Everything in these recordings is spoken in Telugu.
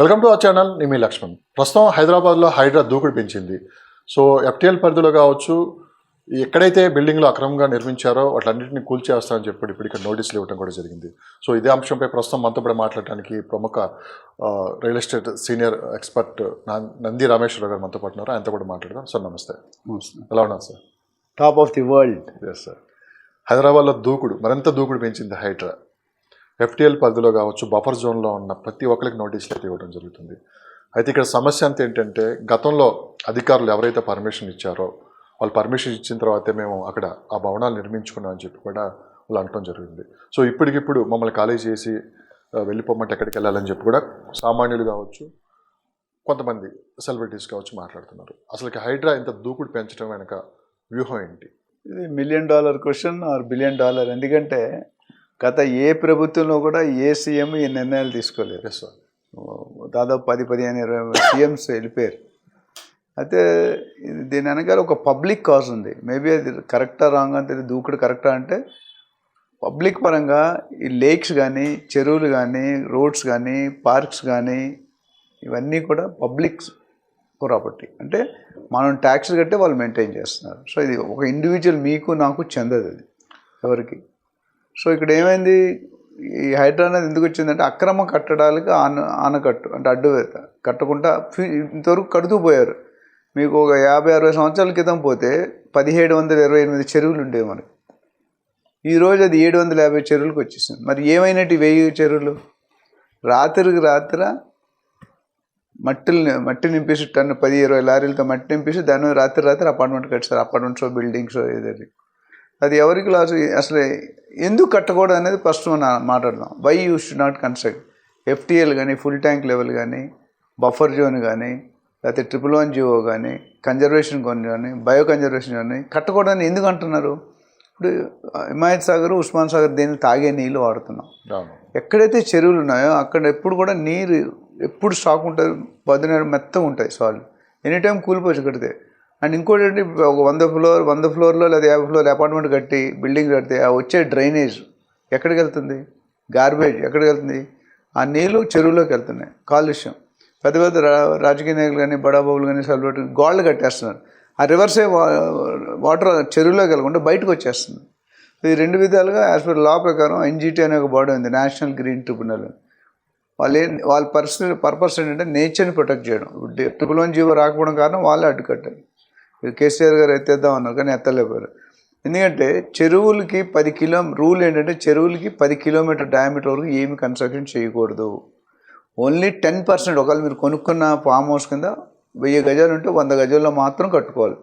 వెల్కమ్ టు అవర్ ఛానల్ నేను మీ లక్ష్మణ్. ప్రస్తుతం హైదరాబాద్లో హైడ్రా దూకుడు పెంచింది. సో ఎఫ్టీఎల్ పరిధిలో కావచ్చు ఎక్కడైతే బిల్డింగ్లు అక్రమంగా నిర్మించారో వాటిలన్నింటినీ కూల్చేస్తామని చెప్పి ఇప్పుడు ఇక్కడ నోటీసులు ఇవ్వడం కూడా జరిగింది. సో ఇదే అంశంపై ప్రస్తుతం మనతో కూడా మాట్లాడడానికి ప్రముఖ real estate senior expert Nandi Rameshwara గారు మనతో పాటు ఉన్నారు. ఆయనతో కూడా మాట్లాడదాం. సార్ నమస్తే. ఎలా ఉన్నారు sir? Top of the world yes sir హైదరాబాద్లో దూకుడు మరింత దూకుడు పెంచింది హైడ్రా. ఎఫ్టీఎల్ పరిధిలో కావచ్చు బఫర్ జోన్లో ఉన్న ప్రతి ఒక్కరికి నోటీసులు అయితే ఇవ్వడం జరుగుతుంది. అయితే ఇక్కడ సమస్య అంత ఏంటంటే గతంలో అధికారులు ఎవరైతే పర్మిషన్ ఇచ్చారో వాళ్ళు పర్మిషన్ ఇచ్చిన తర్వాతే మేము అక్కడ ఆ భవనాలు నిర్మించుకున్నాం అని చెప్పి కూడా వాళ్ళు అనటం జరిగింది. సో ఇప్పటికిప్పుడు మమ్మల్ని ఖాళీ చేసి వెళ్ళిపోమంటే ఎక్కడికి వెళ్ళాలని చెప్పి కూడా సామాన్యులు కావచ్చు కొంతమంది సెలబ్రిటీస్ కావచ్చు మాట్లాడుతున్నారు. అసలుకి హైడ్రా ఇంత దూకుడు పెంచడం వెనక వ్యూహం ఏంటి? ఇది million dollar question or billion dollar ఎందుకంటే గత ఏ ప్రభుత్వంలో కూడా ఏ సీఎం ఈ నిర్ణయాలు తీసుకోలేదు సార్ దాదాపు పది పదిహేను ఇరవై సీఎంస్ వెళ్ళిపోయారు. అయితే దీని వెనకాల ఒక పబ్లిక్ కాజ్ ఉంది. మేబీ అది కరెక్టా రాంగ్ అంటే దూకుడు కరెక్టా అంటే పబ్లిక్ పరంగా ఈ లేక్స్ కానీ చెరువులు కానీ రోడ్స్ కానీ పార్క్స్ కానీ ఇవన్నీ కూడా పబ్లిక్ ప్రాపర్టీ. అంటే మనం ట్యాక్స్ కట్టే వాళ్ళు మెయింటైన్ చేస్తున్నారు. సో ఇది ఒక ఇండివిజువల్ మీకు నాకు చెందదు అది ఎవరికి. సో ఇక్కడ ఏమైంది? ఈ హైడ్రా అనేది ఎందుకు వచ్చిందంటే అక్రమ కట్టడాలకు ఆన ఆనకట్టు అంటే అడ్డువేత కట్టకుండా ఇంతవరకు కడుతూ పోయారు. మీకు ఒక యాభై అరవై సంవత్సరాల క్రితం పోతే పదిహేడు వందల ఇరవై ఎనిమిది చెరువులు ఉండేవి మనకి. ఈరోజు అది ఏడు వందల యాభై చెరువులకు వచ్చేసింది. మరి ఏమైనట్టు వెయ్యి చెరువులు? రాత్రికి రాత్ర మట్టిని మట్టి నింపేసి టన్ను పది ఇరవై లారీలతో మట్టి నింపేసి దాని రాత్రి రాత్రి అపార్ట్మెంట్ కట్టారు అపార్ట్మెంట్స్ బిల్డింగ్స్ ఏదది అది ఎవరికి లాస్ అసలు ఎందుకు కట్టకూడదు అనేది ఫస్ట్ మనం మాట్లాడదాం. Why you should not construct FTL కానీ ఫుల్ ట్యాంక్ లెవెల్ కానీ బఫర్ జోన్ కానీ లేకపోతే ట్రిపుల్ వన్ జియో కానీ కన్జర్వేషన్ కొని కానీ బయో కన్జర్వేషన్ కానీ కట్టకూడదని ఎందుకు అంటున్నారు? ఇప్పుడు హిమాయత్ సాగర్ ఉస్మాన్ సాగర్ దేన్ని తాగే నీళ్ళు వాడుతున్నాం. ఎక్కడైతే చెరువులు ఉన్నాయో అక్కడ ఎప్పుడు కూడా నీరు ఎప్పుడు స్టాక్ ఉంటుంది పదిహేను మెత్తగా ఉంటాయి సాల్వ్ ఎనీ టైం కూలిపోవచ్చు కడితే అండ్ ఇంకోటి ఏంటి ఒక వంద ఫ్లోర్ వంద ఫ్లోర్లో లేదా యాభై ఫ్లోర్ అపార్ట్మెంట్ కట్టి బిల్డింగ్ కడితే ఆ వచ్చే డ్రైనేజ్ ఎక్కడికి వెళ్తుంది? గార్బేజ్ ఎక్కడికి వెళ్తుంది? ఆ నీళ్ళు చెరువులోకి వెళ్తున్నాయి. కాలుష్యం. పెద్ద పెద్ద రా- రాజకీయ నాయకులు కానీ బడాబాబులు కానీ సెలబ్రిటీ గోళ్ళు కట్టేస్తున్నారు. ఆ రివర్సే వా- వాటర్ చెరువులోకి వెళ్ళకుండా బయటకు వచ్చేస్తుంది. ఈ రెండు విధాలుగా యాజ్ పర్ లా ప్రకారం ఎన్జిటి అనే ఒక బాడీ ఉంది నేషనల్ గ్రీన్ ట్రిబ్యునల్ వాళ్ళు ఏం వాళ్ళ పర్సనల్ పర్పస్ ఏంటంటే నేచర్ని ప్రొటెక్ట్ చేయడం. ఇప్పుడు ట్రిపుల్ వన్ జీవో రాకపోవడం కారణం వాళ్ళే అడ్డుకట్టారు. కేసీఆర్ గారు ఎత్తేద్దాం అన్నారు కానీ ఎత్తలేపారు ఎందుకంటే చెరువులకి పది కిలో రూల్ ఏంటంటే చెరువులకి పది కిలోమీటర్ డయామీటర్ వరకు ఏమి కన్స్ట్రక్షన్ చేయకూడదు. ఓన్లీ టెన్ పర్సెంట్ ఒకవేళ మీరు కొనుక్కున్న ఫామ్ హౌస్ కింద వెయ్యి గజాలు ఉంటే వంద గజాల్లో మాత్రం కట్టుకోవాలి.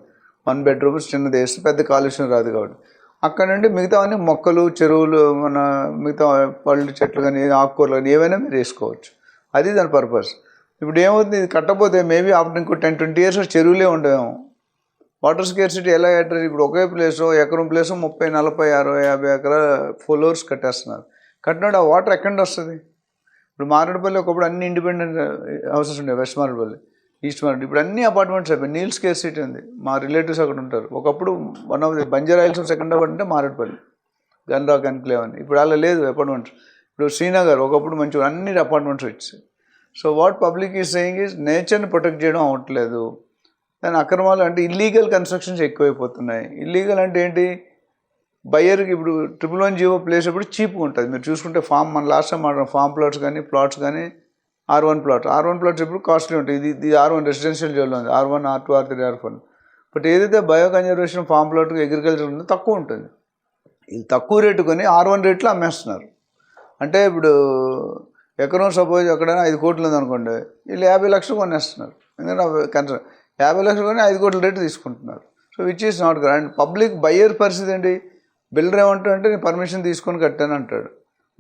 వన్ బెడ్రూమ్స్ చిన్నది వేస్తే పెద్ద కాలుష్యం రాదు కాబట్టి. అక్కడ నుండి మిగతా అన్ని మొక్కలు చెరువులు మన మిగతా పళ్ళు చెట్లు కానీ ఆకుకూరలు కానీ ఏవైనా మీరు వేసుకోవచ్చు. అది దాని పర్పస్ ఇప్పుడు ఏమవుతుంది? ఇది కట్టకపోతే మేబీ ఆఫ్టర్ ఇంకో టెన్ ట్వంటీ ఇయర్స్ చెరువులే ఉండేమో వాటర్ స్కేర్సిటీ ఎలా అడ్రస్ ఇప్పుడు ఒకే ప్లేసో ఎకరం ప్లేసో ముప్పై నలభై అరవై యాభై ఎకరాల ఫ్లోర్స్ కట్టేస్తున్నారు. కట్టినప్పుడు ఆ వాటర్ ఎక్కడ వస్తుంది? ఇప్పుడు మారేడుపల్లి ఒకప్పుడు అన్ని ఇండిపెండెంట్ హౌసెస్ ఉండేవి వెస్ట్ మారేడుపల్లి ఈస్ట్ మారేడు ఇప్పుడు అన్ని అపార్ట్మెంట్స్ అయిపోయి నీల్ స్కేర్ సిటీ ఉంది. మా రిలేటివ్స్ అక్కడ ఉంటారు. ఒకప్పుడు one of the Banjara hills second apart అంటే మారేడుపల్లి గన్ రాక్ ఎన్క్లేవ్ అని. ఇప్పుడు అలా లేదు అపార్ట్మెంట్స్. ఇప్పుడు శ్రీనగర్ ఒకప్పుడు మంచిగా అన్ని అపార్ట్మెంట్స్ వచ్చాయి so what public is saying is నేచర్ని ప్రొటెక్ట్ చేయడం అవ్వట్లేదు. దాని అక్రమాలు అంటే ఇల్లీగల్ కన్స్ట్రక్షన్స్ ఎక్కువైపోతున్నాయి. ఇల్లీగల్ అంటే ఏంటి? బయ్యర్కి ఇప్పుడు ట్రిపుల్ వన్ జీవో ప్లేస్ ఇప్పుడు చీప్గా ఉంటుంది. మీరు చూసుకుంటే ఫామ్ మన లాస్ట్ టైం మాట్లాడిన ఫామ్ ప్లాట్స్ కానీ ప్లాట్స్ కానీ R one plot R one plots ఇప్పుడు కాస్ట్లీ ఉంటాయి. ఇది ఇది ఆర్ వన్ రెసిడెన్షియల్ జోన్లో ఉంది. R one R two R three R four but ఏదైతే bio conservation farm plot agriculture ఉందో తక్కువ ఉంటుంది. ఇది తక్కువ రేటు కొని ఆర్ వన్ రేట్లో అమ్మేస్తున్నారు. అంటే ఇప్పుడు ఎకరం సపోజ్ ఎక్కడైనా ఐదు కోట్లు ఉందనుకోండి వీళ్ళు యాభై లక్షలు కొనేస్తున్నారు. ఎందుకంటే కన్సర్ యాభై లక్షలు కొని ఐదు కోట్ల రేటు తీసుకుంటున్నారు. So which is not good and public buyer పరిస్థితి ఏంటి? బిల్డర్ ఏమంటాడంటే నేను పర్మిషన్ తీసుకొని కట్టాను అంటాడు.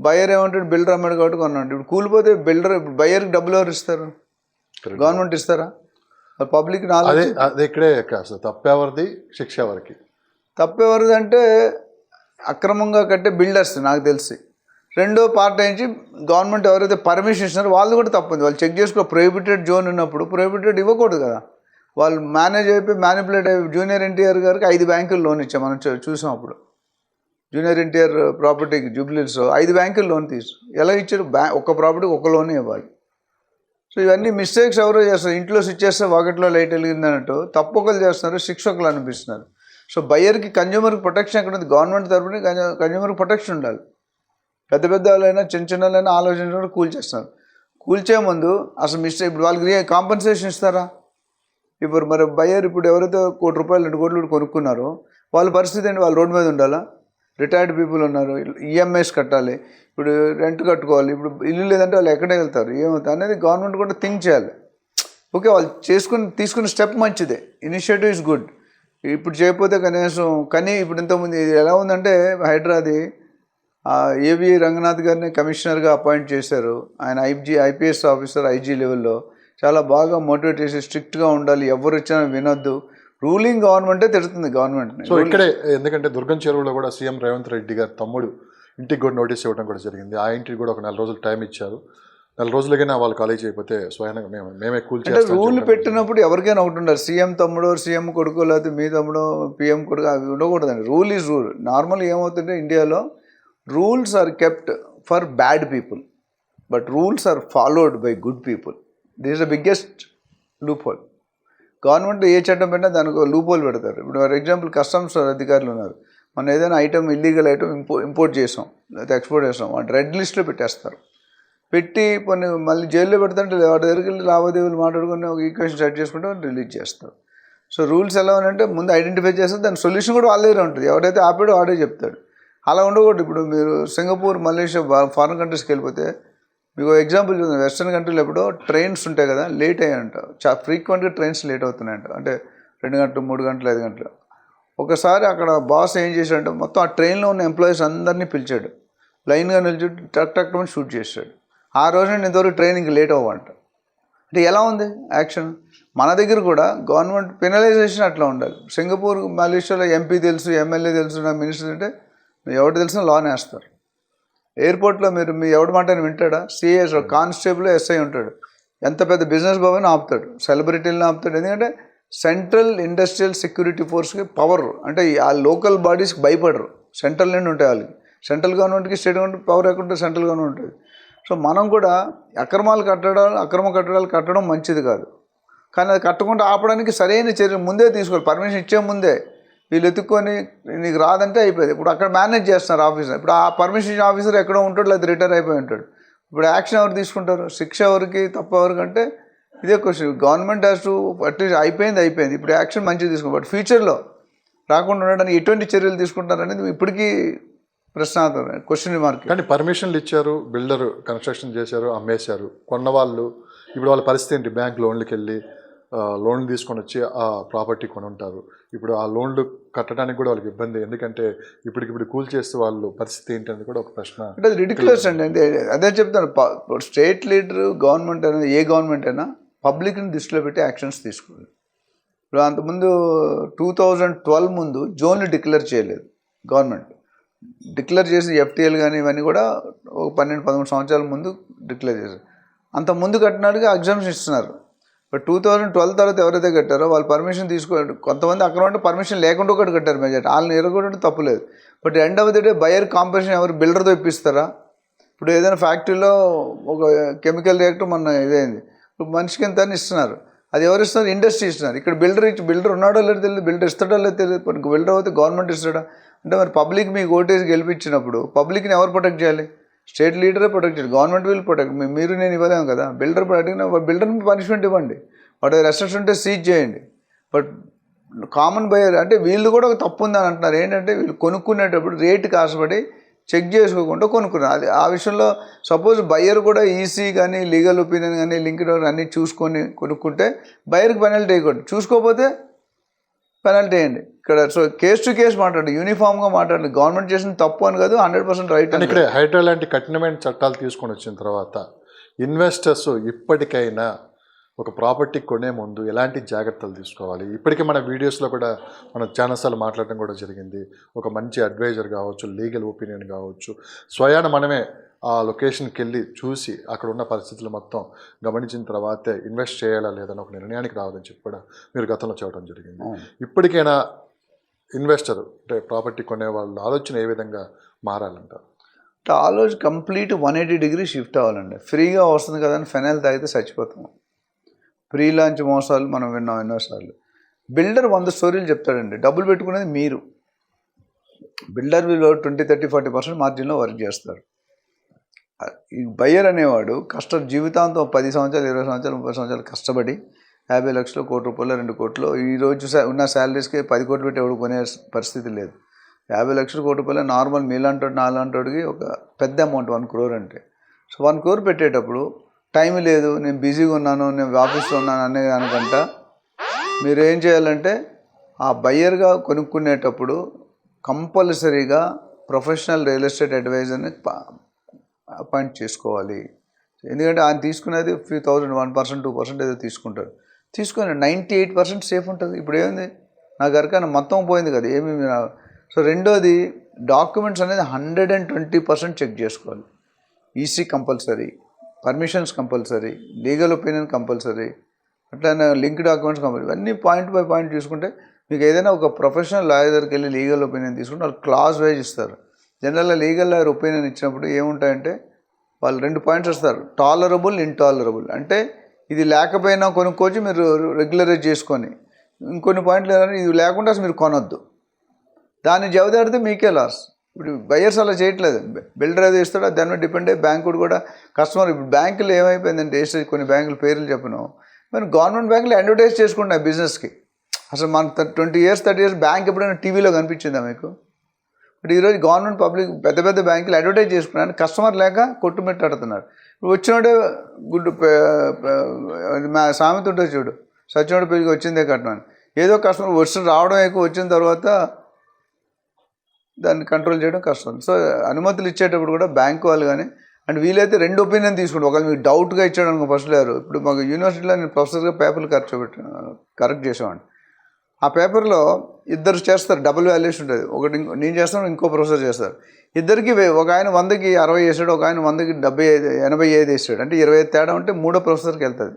బయ్యర్ ఏమంటాడు? బిల్డర్ అమ్మాడు కాబట్టి కొన్నాడు ఇప్పుడు కూలిపోతే బిల్డర్ ఇప్పుడు బయ్యర్కి డబ్బులు ఎవరు ఇస్తారు? గవర్నమెంట్ ఇస్తారా? పబ్లిక్ అదే ఇక్కడే కాస్త తప్పెవరిది శిక్ష ఎవరికి? తప్పెవరిదంటే అక్రమంగా కట్టే బిల్డర్స్ నాకు తెలిసి. రెండో పార్ట్ నుంచి గవర్నమెంట్ ఎవరైతే పర్మిషన్ ఇస్తున్నారో వాళ్ళు కూడా తప్పుంది వాళ్ళు చెక్ చేసుకో ప్రొహిబిటెడ్ జోన్ ఉన్నప్పుడు ప్రొహిబిటెడ్ ఇవ్వకూడదు కదా. వాళ్ళు మేనేజ్ అయిపోయి మ్యానిపులేట్ అయిపోయి జూనియర్ ఎన్టీఆర్ గారికి ఐదు బ్యాంకులు లోన్ ఇచ్చాం. మనం చూసాం అప్పుడు. జూనియర్ ఎన్టీఆర్ ప్రాపర్టీకి జూబ్లీస్ ఐదు బ్యాంకులు లోన్ తీసు ఎలా ఇచ్చారు? బ్యా ఒక్క ప్రాపర్టీకి ఒక లోనే ఇవ్వాలి. సో ఇవన్నీ మిస్టేక్స్ ఎవరో చేస్తారు. ఇంట్లో స్విచ్ చేస్తే వాకెట్లో లైట్ వెలిగింది అన్నట్టు తప్పు ఒకరు చేస్తున్నారు శిక్ష ఒకరు అనిపిస్తున్నారు సో బయ్యర్కి కన్జ్యూమర్కి ప్రొటెక్షన్ ఎక్కడ ఉంది? గవర్నమెంట్ తరఫున కన్జ్యూమర్కి ప్రొటెక్షన్ ఉండాలి. పెద్ద పెద్ద వాళ్ళైనా చిన్న చిన్న వాళ్ళైనా ఆలోచించుకుంటూ కూల్ చేస్తున్నారు. కూల్చే ముందు అసలు మిస్టేక్ ఇప్పుడు వాళ్ళకి కాంపన్సేషన్ ఇస్తారా? ఇప్పుడు మరి బయ్యర్ ఇప్పుడు ఎవరైతే కోటి రూపాయలు రెండు కోట్లు కొనుక్కున్నారో వాళ్ళ పరిస్థితి ఏంటి? వాళ్ళు రోడ్డు మీద ఉండాలా? రిటైర్డ్ పీపుల్ ఉన్నారు. ఈఎంఐస్ కట్టాలి. ఇప్పుడు రెంట్ కట్టుకోవాలి. ఇప్పుడు ఇల్లు లేదంటే వాళ్ళు ఎక్కడికి వెళ్తారు? ఏమవుతుంది? అనేది గవర్నమెంట్ కూడా థింక్ చేయాలి. ఓకే వాళ్ళు చేసుకుని తీసుకున్న స్టెప్ మంచిదే. ఇనిషియేటివ్ ఇస్ గుడ్ ఇప్పుడు చేయకపోతే కనీసం కానీ ఇప్పుడు ఇంతకుముందు ఇది ఎలా ఉందంటే హైదరాబాద్ ఏవి రంగనాథ్ గారిని కమిషనర్గా అపాయింట్ చేశారు. ఆయన ఐజీ ఐపీఎస్ ఆఫీసర్ ఐజీ లెవెల్లో. చాలా బాగా మోటివేట్ చేసి స్ట్రిక్ట్గా ఉండాలి. ఎవరు వచ్చినా వినొద్దు. రూలింగ్ గవర్నమెంటే తిడుతుంది గవర్నమెంట్ని సో ఇక్కడే ఎందుకంటే దుర్గం చెరువులో కూడా సీఎం రేవంత్ రెడ్డి గారి తమ్ముడు ఇంటికి కూడా నోటీస్ ఇవ్వడం కూడా జరిగింది. ఆ ఇంటికి కూడా ఒక నెల రోజులు టైం ఇచ్చారు. నెల రోజులకైనా వాళ్ళు కాలేజ్ అయిపోతే స్వయంగా మేము మేమే కూల్ అంటే చేస్తాం రూల్ పెట్టినప్పుడు ఎవరికైనా ఒకటి ఉండాలి. సీఎం తమ్ముడు సీఎం కొడుకు లేకపోతే మీ తమ్ముడు పిఎం కొడుకు అవి ఉండకూడదండి. Rule is rule. నార్మల్ ఏమవుతుంటే ఇండియాలో rules are kept for bad people but rules are followed by good people. This the biggest loophole government ఏ చట్టం పెట్టినా దానికి లూప్ హోల్ పెడతారు. ఇప్పుడు ఫర్ ఎగ్జాంపుల్ కస్టమ్స్ అధికారులు ఉన్నారు. మనం ఏదైనా ఐటమ్ ఇల్లీగల్ ఐటమ్ ఇంపో ఇంపోర్ట్ చేసాం లేకపోతే ఎక్స్పోర్ట్ చేసాం వాటి రెడ్ లిస్ట్లో పెట్టేస్తారు. పెట్టి కొన్ని మళ్ళీ జైల్లో పెడుతుంటే వాటి దగ్గరికి వెళ్ళి లావాదేవీలు మాట్లాడుకుని ఒక ఈక్వేషన్ సెట్ చేసుకుంటే రిలీజ్ చేస్తారు. సో రూల్స్ ఎలా ఉన్నాయంటే ముందు ఐడెంటిఫై చేస్తే దాని సొల్యూషన్ కూడా వాళ్ళ దగ్గర ఉంటుంది. ఎవరైతే ఆపాడో వాడే చెప్తాడు. అలా ఉండకూడదు. ఇప్పుడు మీరు సింగపూర్ మలేషియా ఫారిన్ కంట్రీస్కి వెళ్ళిపోతే మీకు ఎగ్జాంపుల్ చూద్దాం. వెస్ట్రన్ కంట్రీలో ఎప్పుడో ట్రైన్స్ ఉంటాయి కదా లేట్ అయ్యాయంట. చా ఫ్రీక్వెంట్గా ట్రైన్స్ లేట్ అవుతున్నాయంట. అంటే రెండు గంటలు మూడు గంటలు ఐదు గంటలు. ఒకసారి అక్కడ బాస్ ఏం చేశాడంటే మొత్తం ఆ ట్రైన్లో ఉన్న ఎంప్లాయీస్ అందరినీ పిలిచాడు. లైన్గా నిలిచి టక్ టక్ టమని షూట్ చేశాడు. ఆ రోజు నేను ఇంతవరకు ట్రైనింగ్ లేట్ అవ్వంట అంటే ఎలా ఉంది యాక్షన్ మన దగ్గర కూడా గవర్నమెంట్ పెనలైజేషన్ అట్లా ఉండాలి. సింగపూర్ మలేషియాలో ఎంపీ తెలుసు ఎమ్మెల్యే తెలుసు నా మినిస్టర్ అంటే ఎవరు తెలిసిన లాన్ వేస్తారు. ఎయిర్పోర్ట్లో మీరు మీ ఎవడి మాట వింటాడా? సిఎస్ కానిస్టేబుల్ ఎస్ఐ ఉంటాడు. ఎంత పెద్ద బిజినెస్ భవన్ ఆపుతాడు. సెలబ్రిటీలను ఆపుతాడు. ఎందుకంటే సెంట్రల్ ఇండస్ట్రియల్ సెక్యూరిటీ ఫోర్స్కి పవర్. అంటే ఆ లోకల్ బాడీస్కి భయపడరు. సెంట్రల్ నుండి ఉంటాయి వాళ్ళకి. సెంట్రల్ గవర్నమెంట్కి స్టేట్ గవర్నమెంట్ పవర్ ఎక్కడ సెంట్రల్ గవర్నమెంట్ ఉంటుంది. సో మనం కూడా అక్రమాలు కట్టడాలు అక్రమ కట్టడాలు కట్టడం మంచిది కాదు. కానీ అది కట్టకుండా ఆపడానికి సరైన చర్యలు ముందే తీసుకోవాలి. పర్మిషన్ ఇచ్చే ముందే. వీళ్ళు ఎత్తుక్కొని నీకు రాదంటే అయిపోయింది. ఇప్పుడు అక్కడ మేనేజ్ చేస్తున్నారు ఆఫీసర్ ఇప్పుడు ఆ పర్మిషన్ ఆఫీసర్ ఎక్కడో ఉంటాడు లేదా రిటైర్ అయిపోయి ఉంటాడు. ఇప్పుడు యాక్షన్ ఎవరు తీసుకుంటారు? శిక్ష ఎవరికి తప్ప ఎవరికి అంటే ఇదే question government has to at least అయిపోయింది అయిపోయింది. ఇప్పుడు యాక్షన్ మంచిగా తీసుకుంటారు. బట్ ఫ్యూచర్లో రాకుండా ఉండడానికి ఎటువంటి చర్యలు తీసుకుంటారు అనేది ఇప్పటికీ ప్రశ్నార్థం క్వశ్చన్ మార్క్ కానీ పర్మిషన్లు ఇచ్చారు బిల్డర్ కన్స్ట్రక్షన్ చేశారు అమ్మేశారు. కొన్న వాళ్ళు ఇప్పుడు వాళ్ళ పరిస్థితి ఏంటి? బ్యాంక్ లోన్లకి వెళ్ళి లోన్లు తీసుకొని వచ్చి ఆ ప్రాపర్టీ కొని ఉంటారు ఇప్పుడు ఆ లోన్లు కట్టడానికి కూడా వాళ్ళకి ఇబ్బంది. ఎందుకంటే ఇప్పటికిప్పుడు కూల్ చేస్తే వాళ్ళు పరిస్థితి ఏంటి అనేది కూడా ఒక ప్రశ్న. అంటే అది రిడిక్యులస్ అండి. అదే చెప్తాను స్టేట్ లీడర్ గవర్నమెంట్ అయినా ఏ గవర్నమెంట్ అయినా పబ్లిక్ని దృష్టిలో పెట్టి యాక్షన్స్ తీసుకోవాలి. ఇప్పుడు అంతకుముందు టూ థౌజండ్ ట్వెల్వ్ ముందు జోన్లు డిక్లేర్ చేయలేదు గవర్నమెంట్. డిక్లేర్ చేసిన ఎఫ్టీఎల్ కానీ ఇవన్నీ కూడా ఒక పన్నెండు పదమూడు సంవత్సరాల ముందు డిక్లేర్ చేశారు. అంత ముందు కట్టినట్టుగా ఎగ్జామ్స్ ఇస్తున్నారు. బట్ టూ థౌజండ్ ట్వెల్వ్ తర్వాత ఎవరైతే కట్టారో వాళ్ళు పర్మిషన్ తీసుకో కొంతమంది అక్కడ ఉంటే పర్మిషన్ లేకుండా ఒకటి కట్టారు మెజార్టీ వాళ్ళని ఎరగొట్టడం తప్పులేదు but end of the day buyer competition ఎవరు బిల్డర్తో ఇప్పిస్తారా? ఇప్పుడు ఏదైనా ఫ్యాక్టరీలో ఒక కెమికల్ రియాక్టర్ మొన్న ఇదైంది. ఇప్పుడు మనిషికి ఎంత అని ఇస్తున్నారు. అది ఎవరు ఇస్తున్నారు? ఇండస్ట్రీ ఇస్తున్నారు. ఇక్కడ బిల్డర్ ఇచ్చి బిల్డర్ ఉన్నాడో లేదో తెలియదు బిల్డర్ ఇస్తాడో లేదో తెలియదు. బిల్డర్ అయితే గవర్నమెంట్ ఇస్తాడా? అంటే మరి పబ్లిక్ మీకు ఓటేసి గెలిపించినప్పుడు పబ్లిక్ని ఎవరు ప్రొటెక్ట్ చేయాలి? స్టేట్ లీడరే ప్రొటెక్ట్ చేయండి గవర్నమెంట్ విల్ ప్రొటెక్ట్. మీరు నేను ఇవ్వలేము కదా. బిల్డర్ అడిగిన బిల్డర్ని పనిష్మెంట్ ఇవ్వండి. వాటి రెస్టారెంట్స్ ఉంటే సీజ్ చేయండి. బట్ కామన్ బయర్ అంటే వీళ్ళు కూడా ఒక తప్పు ఉందని అంటున్నారు. ఏంటంటే వీళ్ళు కొనుక్కునేటప్పుడు రేటు కాసపడి చెక్ చేసుకోకుండా కొనుక్కున్నారు. అది ఆ విషయంలో సపోజ్ బయ్యర్ కూడా ఈసీ కానీ లీగల్ ఒపీనియన్ కానీ లింక్డ్ అన్నీ చూసుకొని కొనుక్కుంటే బయర్కి పెనల్టీ వేయకూడదు చూసుకోకపోతే పెనల్టీ వేయండి ఇక్కడ సో కేసు టు కేసు మాట్లాడండి యూనిఫామ్గా మాట్లాడండి. గవర్నమెంట్ చేసిన తప్పు అని కాదు హండ్రెడ్ పర్సెంట్ రైట్ ఇక్కడే హైడ్రా లాంటి కఠినమైన చట్టాలు తీసుకొని వచ్చిన తర్వాత ఇన్వెస్టర్స్ ఇప్పటికైనా ఒక ప్రాపర్టీ కొనే ముందు ఎలాంటి జాగ్రత్తలు తీసుకోవాలి? ఇప్పటికే మన వీడియోస్లో కూడా మన ఛానల్స్లో మాట్లాడడం కూడా జరిగింది. ఒక మంచి అడ్వైజర్ కావచ్చు లీగల్ ఒపీనియన్ కావచ్చు. స్వయాన మనమే ఆ లొకేషన్కి వెళ్ళి చూసి అక్కడ ఉన్న పరిస్థితులు మొత్తం గమనించిన తర్వాతే ఇన్వెస్ట్ చేయాలా లేదని ఒక నిర్ణయానికి రావాలని చెప్పి కూడా మీరు గతంలో చెప్పడం జరిగింది. ఇప్పటికైనా ఇన్వెస్టర్ అంటే ప్రాపర్టీ కొనే వాళ్ళ ఆలోచన ఏ విధంగా మారాలంటారు? ఆలోచన complete one eighty degree shift అవ్వాలండి. ఫ్రీగా వస్తుంది కదా అని ఫెనైల్ తాగితే చచ్చిపోతాం. ప్రీ లాంచ్ మోసాలు మనం విన్నాం ఎన్నోసార్లు. బిల్డర్ వంద స్టోరీలు చెప్తాడండి. డబ్బులు పెట్టుకునేది మీరు. బిల్డర్ విలువ ట్వంటీ థర్టీ ఫార్టీ పర్సెంట్ మార్జిన్లో వర్క్ చేస్తారు. ఈ బయ్యర్ అనేవాడు కష్ట జీవితాంతం పది సంవత్సరాలు ఇరవై సంవత్సరాలు ముప్పై సంవత్సరాలు కష్టపడి యాభై లక్షలు కోటి రూపాయలు రెండు కోట్లు ఈ రోజు ఉన్న శాలరీస్కి పది కోట్లు పెట్టి ఎవడు కొనే పరిస్థితి లేదు. యాభై లక్షలు కోటి రూపాయలు నార్మల్ మీలాంటోడు నాలాంటోడికి ఒక పెద్ద అమౌంట్ వన్ క్రోర్ అంటే. సో వన్ క్రోర్ పెట్టేటప్పుడు టైం లేదు నేను బిజీగా ఉన్నాను నేను ఆఫీస్లో ఉన్నాను అనే దానికంట మీరు ఏం చేయాలంటే ఆ బయ్యర్గా కొనుక్కునేటప్పుడు కంపల్సరీగా ప్రొఫెషనల్ రియల్ ఎస్టేట్ అడ్వైజర్ని అపాయింట్ చేసుకోవాలి. ఎందుకంటే ఆయన తీసుకునేది free thousand one percent two percent ఏదో తీసుకుంటాడు. తీసుకొని నైంటీ ఎయిట్ పర్సెంట్ సేఫ్ ఉంటుంది. ఇప్పుడు ఏంది నా గరికైనా మొత్తం పోయింది కదా. ఏమి నా- సో రెండోది డాక్యుమెంట్స్ అనేది hundred and twenty percent check చేసుకోవాలి. EC compulsory permissions compulsory legal opinion compulsory అట్లనే లింక్ డాక్యుమెంట్స్ కంపల్సరీ ఇవన్నీ పాయింట్ బై పాయింట్ చూసుకుంటే మీకు ఏదైనా ఒక ప్రొఫెషనల్ లాయర్ దగ్గరికి వెళ్ళి లీగల్ ఒపీనియన్ తీసుకుంటే వాళ్ళు క్లాస్ వైజ్ ఇస్తారు. జనరల్గా లీగల్ లాయర్ ఒపీనియన్ ఇచ్చినప్పుడు ఏముంటాయంటే వాళ్ళు రెండు పాయింట్స్ వస్తారు. Tolerable intolerable. అంటే ఇది లేకపోయినా కొనుక్కోవచ్చు మీరు రెగ్యులరైజ్ చేసుకొని. ఇంకొన్ని పాయింట్లు ఏంటంటే ఇది లేకుండా అసలు మీరు కొనొద్దు. దాన్ని జవదాడితే మీకే లాస్. ఇప్పుడు బయర్స్ అలా చేయట్లేదు. బిల్డర్ ఏదో ఇస్తాడో దాని మీద డిపెండ్ అయ్యి బ్యాంకుడు కూడా కస్టమర్ ఇప్పుడు బ్యాంకులు ఏమైపోయిందంటే వేసే కొన్ని బ్యాంకులు పేర్లు చెప్పను. మరి గవర్నమెంట్ బ్యాంకులు అడ్వర్టైజ్ చేసుకుంటున్నాయి బిజినెస్కి. అసలు మన twenty years thirty years bank ఎప్పుడైనా టీవీలో కనిపించిందా మీకు? ఇప్పుడు ఈరోజు గవర్నమెంట్ పబ్లిక్ పెద్ద పెద్ద బ్యాంకులు అడ్వర్టైజ్ చేసుకున్నాను కస్టమర్ లేక కొట్టుమిట్టాడుతున్నారు. ఇప్పుడు వచ్చినోడే గుడ్డు మా సామెత ఉంటుంది చూడు. సచ్చినోడు పెరిగి వచ్చిందే కట్టమని ఏదో కస్టమర్ వచ్చి రావడం ఎక్కువ వచ్చిన తర్వాత దాన్ని కంట్రోల్ చేయడం కష్టం. సో అనుమతులు ఇచ్చేటప్పుడు కూడా బ్యాంక్ వాళ్ళు కానీ అండ్ వీలైతే రెండు ఒపీనియన్ తీసుకుంటాం ఒకవేళ మీకు డౌట్గా ఇచ్చాడు అనుకో ఫస్ట్ లేరు ఇప్పుడు మాకు యూనివర్సిటీలో నేను ప్రొఫెసర్గా పేపర్లు ఖర్చు పెట్టాను కరెక్ట్ చేసేవాడిని. ఆ పేపర్లో ఇద్దరు చేస్తారు డబుల్ వాల్యుయేషన్ ఉంటుంది. ఒకటి ఇంకో- నేను చేస్తాను ఇంకో ప్రొఫెసర్ చేస్తారు. ఇద్దరికి ఒక ఆయన వందకి అరవై వేసాడు ఒక ఆయన వందకి డెబ్బై ఐదు ఎనభై ఐదు వేసాడు. అంటే ఇరవై ఐదు తేడా ఉంటే మూడో ప్రొఫెసర్కి వెళ్తుంది.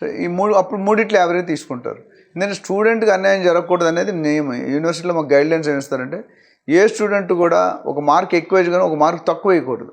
సో ఈ మూడు అప్పుడు మూడిట్లు యావరేజ్ తీసుకుంటారు. ఎందుకంటే స్టూడెంట్కి అన్యాయం జరగకూడదు అనేది నియమం. యూనివర్సిటీలో మాకు గైడ్లైన్స్ ఏమిస్తారంటే ఏ స్టూడెంట్ కూడా ఒక మార్క్ ఎక్కువ కానీ ఒక మార్క్ తక్కువ వేయకూడదు.